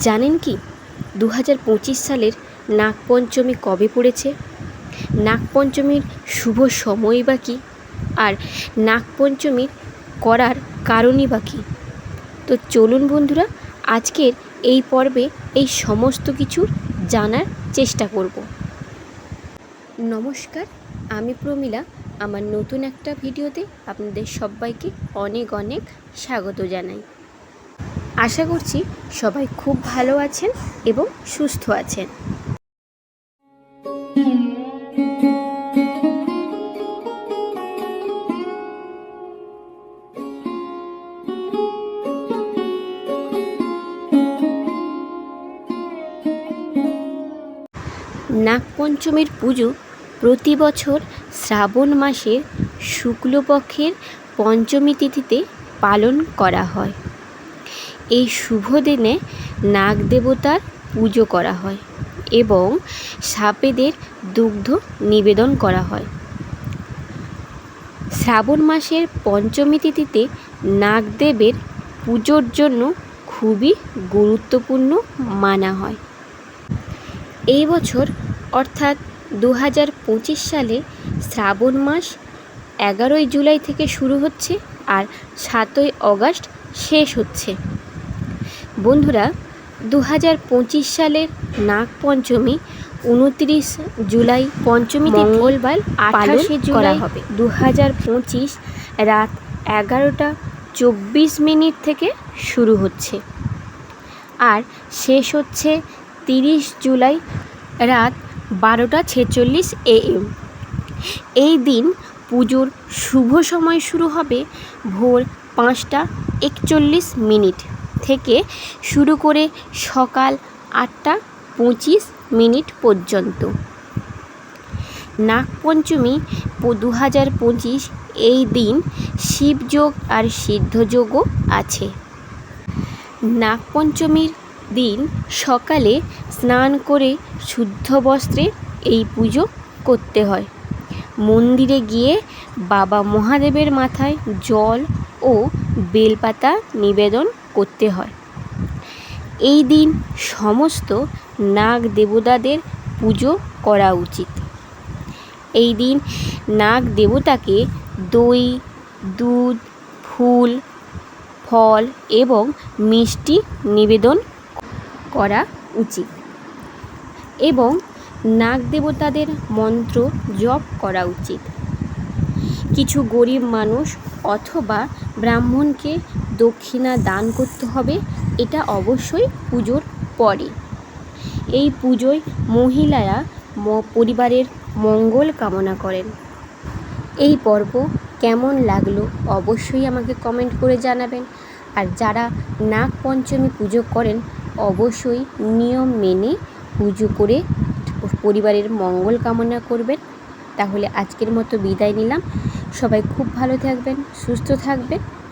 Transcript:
জানেন কি? দু হাজার পঁচিশ সালের নাগপঞ্চমী কবে পড়েছে? নাগপঞ্চমীর শুভ সময় বা কী? আর নাগপঞ্চমীর করার কারণই বা কী? তো চলুন বন্ধুরা, আজকের এই পর্বে এই সমস্ত কিছু জানার চেষ্টা করব। নমস্কার, আমি প্রমীলা। আমার নতুন একটা ভিডিওতে আপনাদের সবাইকে অনেক অনেক স্বাগত জানাই। আশা করছি সবাই খুব ভালো আছেন এবং সুস্থ আছেন। নাগপঞ্চমীর পুজো প্রতি বছর শ্রাবণ মাসের শুক্লপক্ষের পঞ্চমী তিথিতে পালন করা হয়। এই শুভ দিনে নাগ দেবতার পুজো করা হয় এবং সাপেদের দুগ্ধ নিবেদন করা হয়। শ্রাবণ মাসের পঞ্চমী তিথিতে নাগদেবের পুজোর জন্য খুবই গুরুত্বপূর্ণ মানা হয়। এই বছর অর্থাৎ দু হাজার পঁচিশ সালে শ্রাবণ মাস এগারোই জুলাই থেকে শুরু হচ্ছে আর সাতই অগাস্ট শেষ হচ্ছে। বন্ধুরা দু হাজার পঁচিশ সালের নাগপঞ্চমী উনত্রিশ জুলাই পঞ্চমী মঙ্গলবার আঠাশে জুলাই হবে। দু হাজার পঁচিশ রাত এগারোটা চব্বিশ মিনিট থেকে শুরু হচ্ছে। আর শেষ হচ্ছে তিরিশ জুলাই রাত বারোটা ছেচল্লিশ এএম এই দিন পুজোর শুভ সময় শুরু হবে ভোর পাঁচটা একচল্লিশ মিনিট। থেকে শুরু করে সকাল আটটা পঁচিশ মিনিট পর্যন্ত। নাগপঞ্চমী দু হাজার পঁচিশ এই দিন শিবযোগ আর সিদ্ধযোগও আছে। নাগপঞ্চমীর দিন সকালে স্নান করে শুদ্ধ বস্ত্রে এই পুজো করতে হয়। মন্দিরে গিয়ে বাবা মহাদেবের মাথায় জল ও বেলপাতা নিবেদন করতে হয়। এই দিন সমস্ত নাগ দেবতাদের পুজো করা উচিত। এই দিন নাগ দেবতাকে দই, দুধ, ফুল, ফল এবং মিষ্টি নিবেদন করা উচিত এবং নাগ দেবতাদের মন্ত্র জপ করা উচিত। কিছু গরিব মানুষ অথবা ব্রাহ্মণকে দক্ষিণা দান করতে হবে, এটা অবশ্যই পুজোর পরে। এই পুজোয় মহিলারা পরিবারের মঙ্গল কামনা করেন। এই পর্ব কেমন লাগল অবশ্যই আমাকে কমেন্ট করে জানাবেন। আর যারা নাগ পঞ্চমী পুজো করেন, অবশ্যই নিয়ম মেনে পুজো করে পরিবারের মঙ্গল কামনা করবেন। তাহলে আজকের মতো বিদায় নিলাম। সবাই খুব ভালো থাকবেন, সুস্থ থাকবেন।